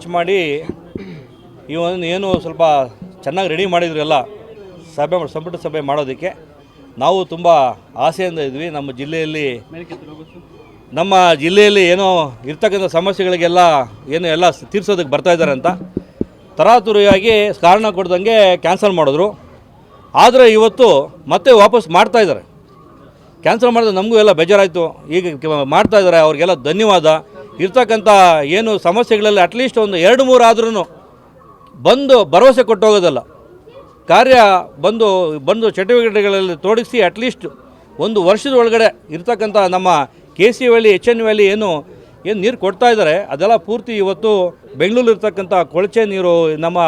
ಖರ್ಚು ಮಾಡಿ ಒಂದು ಏನು ಸ್ವಲ್ಪ ಚೆನ್ನಾಗಿ ರೆಡಿ ಮಾಡಿದ್ರು ಎಲ್ಲ ಸಭೆ ಸಂಪುಟ ಸಭೆ ಮಾಡೋದಕ್ಕೆ, ನಾವು ತುಂಬ ಆಸೆಯಿಂದ ಇದ್ವಿ. ನಮ್ಮ ಜಿಲ್ಲೆಯಲ್ಲಿ ನಮ್ಮ ಜಿಲ್ಲೆಯಲ್ಲಿ ಏನೋ ಇರ್ತಕ್ಕಂಥ ಸಮಸ್ಯೆಗಳಿಗೆಲ್ಲ ಏನು ಎಲ್ಲ ತೀರ್ಸೋದಕ್ಕೆ ಬರ್ತಾ ಇದ್ದಾರೆ ಅಂತ ತರಾತುರಿಯಾಗಿ ಕಾರಣ ಕೊಡ್ದಂಗೆ ಕ್ಯಾನ್ಸಲ್ ಮಾಡಿದ್ರು. ಆದರೆ ಇವತ್ತು ಮತ್ತೆ ವಾಪಸ್ ಮಾಡ್ತಾ ಇದ್ದಾರೆ. ಕ್ಯಾನ್ಸಲ್ ಮಾಡಿದ್ರೆ ನಮಗೂ ಎಲ್ಲ ಬೇಜಾರಾಯಿತು. ಈಗ ಮಾಡ್ತಾ ಇದ್ದಾರೆ. ಅವ್ರಿಗೆಲ್ಲ ಧನ್ಯವಾದ. ಇರ್ತಕ್ಕಂಥ ಏನು ಸಮಸ್ಯೆಗಳಲ್ಲಿ ಅಟ್ಲೀಸ್ಟ್ ಒಂದು ಎರಡು ಮೂರು ಆದ್ರೂ ಬಂದು ಭರವಸೆ ಕೊಟ್ಟು ಹೋಗೋದಲ್ಲ ಕಾರ್ಯ ಬಂದು ಬಂದು ಚಟುವಟಿಕೆಗಳಲ್ಲಿ ತೊಡಗಿಸಿ ಅಟ್ಲೀಸ್ಟ್ ಒಂದು ವರ್ಷದ ಒಳಗಡೆ ಇರ್ತಕ್ಕಂಥ ನಮ್ಮ K C valley H N valley ಏನು ಏನು ನೀರು ಕೊಡ್ತಾ ಇದ್ದಾರೆ, ಅದೆಲ್ಲ ಪೂರ್ತಿ ಇವತ್ತು ಬೆಂಗಳೂರು ಇರ್ತಕ್ಕಂಥ ಕೊಳಚೆ ನೀರು, ನಮ್ಮ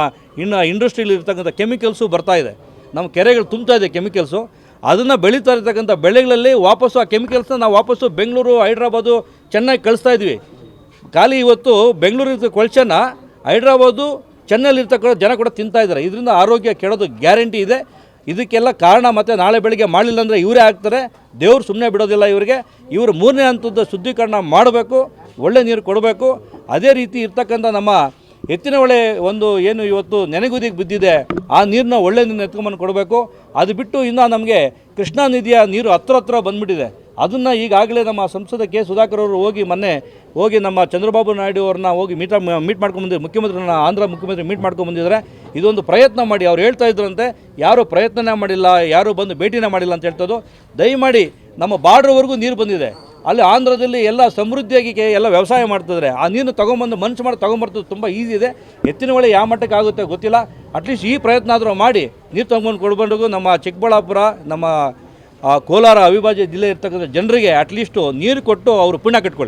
ಇನ್ನು ಇಂಡಸ್ಟ್ರಿಯಲ್ಲಿ ಇರ್ತಕ್ಕಂಥ ಕೆಮಿಕಲ್ಸು ಬರ್ತಾ ಇದೆ. ನಮ್ಮ ಕೆರೆಗಳು ತುಂಬ್ತಾ ಇದೆ ಕೆಮಿಕಲ್ಸು ಅದನ್ನು ಬೆಳೀತಾ ಇರ್ತಕ್ಕಂಥ ಬೆಳೆಗಳಲ್ಲಿ ವಾಪಸ್ಸು ಆ ಕೆಮಿಕಲ್ಸ್ನ ನಾವು ವಾಪಸ್ಸು ಬೆಂಗಳೂರು, ಹೈದ್ರಾಬಾದು ಚೆನ್ನಾಗಿ ಕಳಿಸ್ತಾ ಇದ್ವಿ. ಖಾಲಿ ಇವತ್ತು ಬೆಂಗಳೂರಿನ ಕೊಳ್ಚನ ಕೊಳಚೆನ ಹೈದ್ರಾಬಾದು, ಚೆನ್ನೈಲಿ ಇರ್ತಕ್ಕಂಥ ಜನ ಕೂಡ ತಿಂತಾ ಇದ್ದಾರೆ. ಇದರಿಂದ ಆರೋಗ್ಯ ಕೆಡೋದು ಗ್ಯಾರಂಟಿ ಇದೆ. ಇದಕ್ಕೆಲ್ಲ ಕಾರಣ ಮತ್ತು ನಾಳೆ ಬೆಳಿಗ್ಗೆ ಮಾಡಲಿಲ್ಲ ಅಂದರೆ ಇವರೇ ಆಗ್ತಾರೆ. ದೇವರು ಸುಮ್ಮನೆ ಬಿಡೋದಿಲ್ಲ ಇವರಿಗೆ. ಇವರು ಮೂರನೇ ಹಂತದ ಶುದ್ಧೀಕರಣ ಮಾಡಬೇಕು, ಒಳ್ಳೆ ನೀರು ಕೊಡಬೇಕು. ಅದೇ ರೀತಿ ಇರ್ತಕ್ಕಂಥ ನಮ್ಮ ಎತ್ತಿನ ಹೊಳೆ ಒಂದು ಏನು ಇವತ್ತು ನೆನೆಗುದಿಗೆ ಬಿದ್ದಿದೆ, ಆ ನೀರನ್ನ ಒಳ್ಳೆ ನೀರನ್ನ ಎತ್ಕೊಂಬಂದು ಕೊಡಬೇಕು. ಅದು ಬಿಟ್ಟು ಇನ್ನು ನಮಗೆ ಕೃಷ್ಣಾ ನದಿಯ ನೀರು ಹತ್ರ ಹತ್ರ ಬಂದುಬಿಟ್ಟಿದೆ. ಅದನ್ನು ಈಗಾಗಲೇ ನಮ್ಮ ಸಂಸದ ಕೆ ಸುಧಾಕರ್ ಅವರು ಹೋಗಿ ಮೊನ್ನೆ ಹೋಗಿ ನಮ್ಮ ಚಂದ್ರಬಾಬು ನಾಯ್ಡು ಅವ್ರನ್ನ ಹೋಗಿ ಮೀಟ ಮೀಟ್ ಮಾಡ್ಕೊಂಬಂದಿದ್ರು ಮುಖ್ಯಮಂತ್ರಿನ ಆಂಧ್ರ ಮುಖ್ಯಮಂತ್ರಿ ಮೀಟ್ ಮಾಡ್ಕೊಂಬಂದಿದ್ದಾರೆ ಇದೊಂದು ಪ್ರಯತ್ನ ಮಾಡಿ, ಅವ್ರು ಹೇಳ್ತಾ ಇದ್ರಂತೆ, ಯಾರು ಪ್ರಯತ್ನನೇ ಮಾಡಿಲ್ಲ, ಯಾರು ಬಂದು ಭೇಟಿನೇ ಮಾಡಿಲ್ಲ ಅಂತ ಹೇಳ್ತದ್ದು ದಯಮಾಡಿ ನಮ್ಮ ಬಾರ್ಡ್ರ್ವರೆಗೂ ನೀರು ಬಂದಿದೆ. ಅಲ್ಲಿ ಆಂಧ್ರದಲ್ಲಿ ಎಲ್ಲ ಸಮೃದ್ಧಿಯಾಗಿ ಎಲ್ಲ ವ್ಯವಸಾಯ ಮಾಡ್ತಿದ್ರೆ. ಆ ನೀರು ತೊಗೊಂಬಂದು ಮನ್ಸು ಮಾಡಿ ತೊಗೊಂಬರ್ತದೆ ತುಂಬ ಈಸಿ ಇದೆ. ಎತ್ತಿನ ಹೊಳೆ ಯಾವ ಮಟ್ಟಕ್ಕೆ ಆಗುತ್ತೆ ಗೊತ್ತಿಲ್ಲ. ಅಟ್ಲೀಸ್ಟ್ ಈ ಪ್ರಯತ್ನ ಆದರೂ ಮಾಡಿ. ನೀರು ತೊಗೊಂಬಂದು ಕೊಡ್ಬಂಡು ನಮ್ಮ ಚಿಕ್ಕಬಳ್ಳಾಪುರ, ನಮ್ಮ ಕೋಲಾರ ಅವಿಭಾಜ್ಯ ಜಿಲ್ಲೆ ಇರ್ತಕ್ಕಂಥ ಜನರಿಗೆ ಅಟ್ಲೀಸ್ಟು ನೀರು ಕೊಟ್ಟು ಅವರು ಪುಣ್ಯ ಕಟ್ಕೊಳ್ಳಿ.